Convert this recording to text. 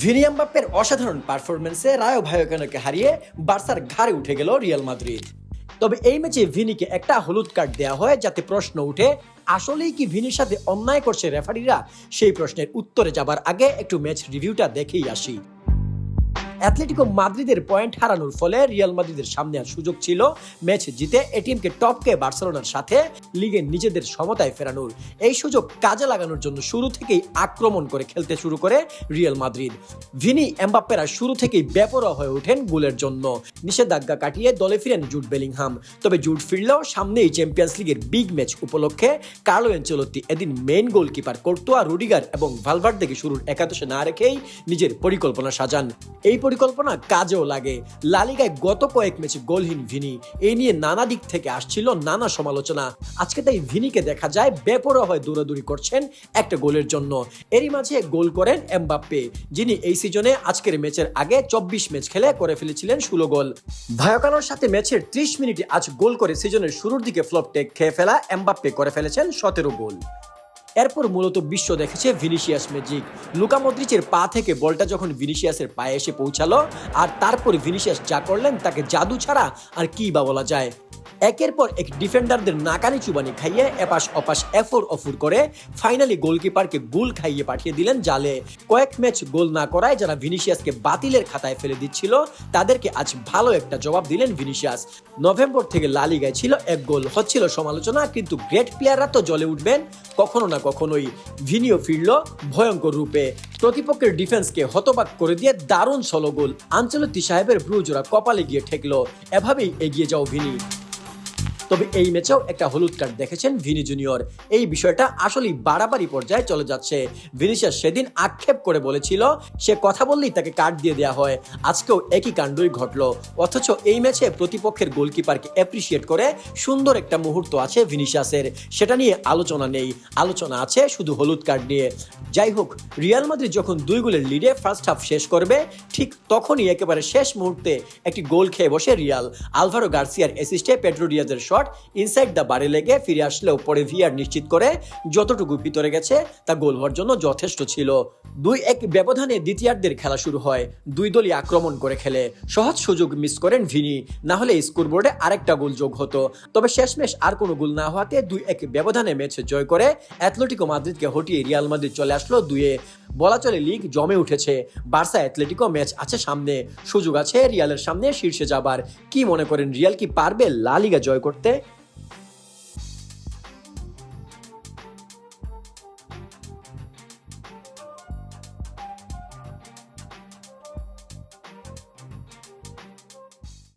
ভিনিয়াম বাপ্পের অসাধারণ পারফরমেন্সে রায়ো ভায়োকানোকে হারিয়ে বার্সার ঘাড়ে উঠে গেল রিয়াল মাদ্রিদ। তবে এই ম্যাচে ভিনিকে একটা হলুদ কার্ড দেওয়া হয় যাতে প্রশ্ন উঠে, আসলেই কি ভিনির সাথে অন্যায় করছে রেফারিরা? সেই প্রশ্নের উত্তরে যাবার আগে একটু ম্যাচ রিভিউটা দেখেই আসি। অ্যাথলেটিকো মাদ্রিদের পয়েন্ট হারানোর ফলে রিয়াল মাদ্রিদের সামনে আর সুযোগ ছিল ম্যাচ জিতে এটিএমকে টপকে বার্সেলোনার সাথে লিগে নিজেদের সমতায় ফেরানোর। এই সুযোগ কাজে লাগানোর জন্য শুরু থেকেই আক্রমণ করে খেলতে শুরু করে রিয়াল মাদ্রিদ। ভিনি এমবাপ্পেরা শুরু থেকেই বেপরোয়া হয়ে ওঠেন গোলের জন্য। নিষেধাজ্ঞা কাটিয়ে দলে ফিরেন জুট বেলিংহাম। তবে জুট ফিরলেও সামনেই চ্যাম্পিয়ন্স লিগের বিগ ম্যাচ উপলক্ষে কার্লো এনচেলত্তি এদিন মেইন গোলকিপার কোর্তোয়া রুডিগার এবং ভালভার্দেকে শুরুর একাদশে না রেখেই নিজের পরিকল্পনা সাজান। এই পরিকল্পনা কাজেও লাগে। লালিগায় গত কয়েক ম্যাচে গোলহীন ভিনি। এই নিয়ে নানা দিক থেকে আসছিল নানা সমালোচনা। আজকে তাই ভিনিকে দেখা যায় বেপরোয়া হয়ে দৌড়াদৌড়ি করছেন একটা গোলের জন্য। এরই মাঝে গোল করেন এমবাপ্পে, যিনি এই সিজনে আজকের ম্যাচের আগে চব্বিশ ম্যাচ খেলে করে ফেলেছিলেন ষোলো গোল। ভায়োকানোর সাথে ম্যাচের ত্রিশ মিনিটে আজ গোল করে সিজনের শুরুর দিকে ফ্লপ টেক খেয়ে ফেলা এমবাপ্পে করে ফেলেছেন সতেরো গোল। এরপর মূলত বিশ্ব দেখেছে ভিনিসিয়াস ম্যাজিক। লুকা মদ্রিচের পা থেকে বলটা যখন ভিনিসিয়াসের পায়ে এসে পৌঁছালো, আর তারপর ভিনিসিয়াস যা করলেন তাকে জাদু ছাড়া আর কি বা বলা যায়। একের পর এক ডিফেন্ডারদের নাকানি চুবানি খাইয়ে এপাশ অপাশ এফোর অফুর করে ফাইনালি গোলকিপারকে গোল খাইয়ে পাঠিয়ে দিলেন জালে। কয়েক ম্যাচ গোল না করায় যারা ভিনিসিয়াসকে বাতিলের খাতায় ফেলে দিচ্ছিল, তাদেরকে আজ ভালো একটা জবাব দিলেন ভিনিসিয়াস। নভেম্বর থেকে লালিগায় ছিল এক গোল। হচ্ছিল সমালোচনা, কিন্তু গ্রেট প্লেয়াররা তো জলে উঠবেন, কখনো না কখনোই ভিনিও ফিরল ভয়ঙ্কর রূপে। প্রতিপক্ষের ডিফেন্সকে হতবাক করে দিয়ে দারুণ ষোলো গোল। আঞ্চলতি সাহেবের ব্রুজরা কপালে গিয়ে ঠেকলো। এভাবেই এগিয়ে যাও ভিনি। তবে এই ম্যাচেও একটা হলুদ কার্ড দেখেছেন ভিনি জুনিয়র। এই বিষয়টা আসলেই বাড়াবাড়ি পর্যায়ে চলে যাচ্ছে। ভিনিসিয়াস সেদিন আক্ষেপ করে বলেছিল, সে কথা বললেই তাকে কার্ড দিয়ে দেওয়া হয়। আজকেও একই কাণ্ডই ঘটলো। অথচ এই ম্যাচে প্রতিপক্ষের গোলকিপারকে অ্যাপ্রিসিয়েট করে সুন্দর একটা মুহূর্ত আছে ভিনিসিয়াসের। সেটা নিয়ে আলোচনা নেই। আলোচনা আছে শুধু হলুদ কার্ড নিয়ে। যাই হোক রিয়াল মাদ্রিদ যখন দুই গোলের লিডে ফার্স্ট হাফ শেষ করবে, ঠিক তখনই একেবারে শেষ মুহূর্তে একটি গোল খেয়ে বসে রিয়াল। আলভারো গার্সিয়ার অ্যাসিস্টে পেড্রো ডিয়াজের শট ইনসাইড দ্য বারে লেগে ফিরে আসলেও পরে ভিআর নিশ্চিত করে যতটুকু ভিতরে গেছে, তা গোল হওয়ার জন্য যথেষ্ট ছিল। দুই এক ব্যবধানে দ্বিতীয়ার্ধের খেলা শুরু হয়, দুই দলই আক্রমণ করে খেলে। সহজ সুযোগ মিস করেন ভিনি, না হলে স্কোরবোর্ডে আরেকটা গোল যোগ হতো। তবে শেষমেশ আর কোনো গোল না হওয়াতে দুই এক ব্যবধানে ম্যাচ জয় করে অ্যাথলেটিকো মাদ্রিদকে হটিয়ে রিয়াল মাদ্রিদ চলে আসলো, দুয়ে বলা চলে লিগ জমে উঠেছে। বার্সা অ্যাথলেটিকো ম্যাচ আছে সামনে। সুযোগ আছে রিয়ালের সামনে শীর্ষে যাবার। কি মনে করেন রিয়াল, কি পারবে লা লিগা জয় করতে?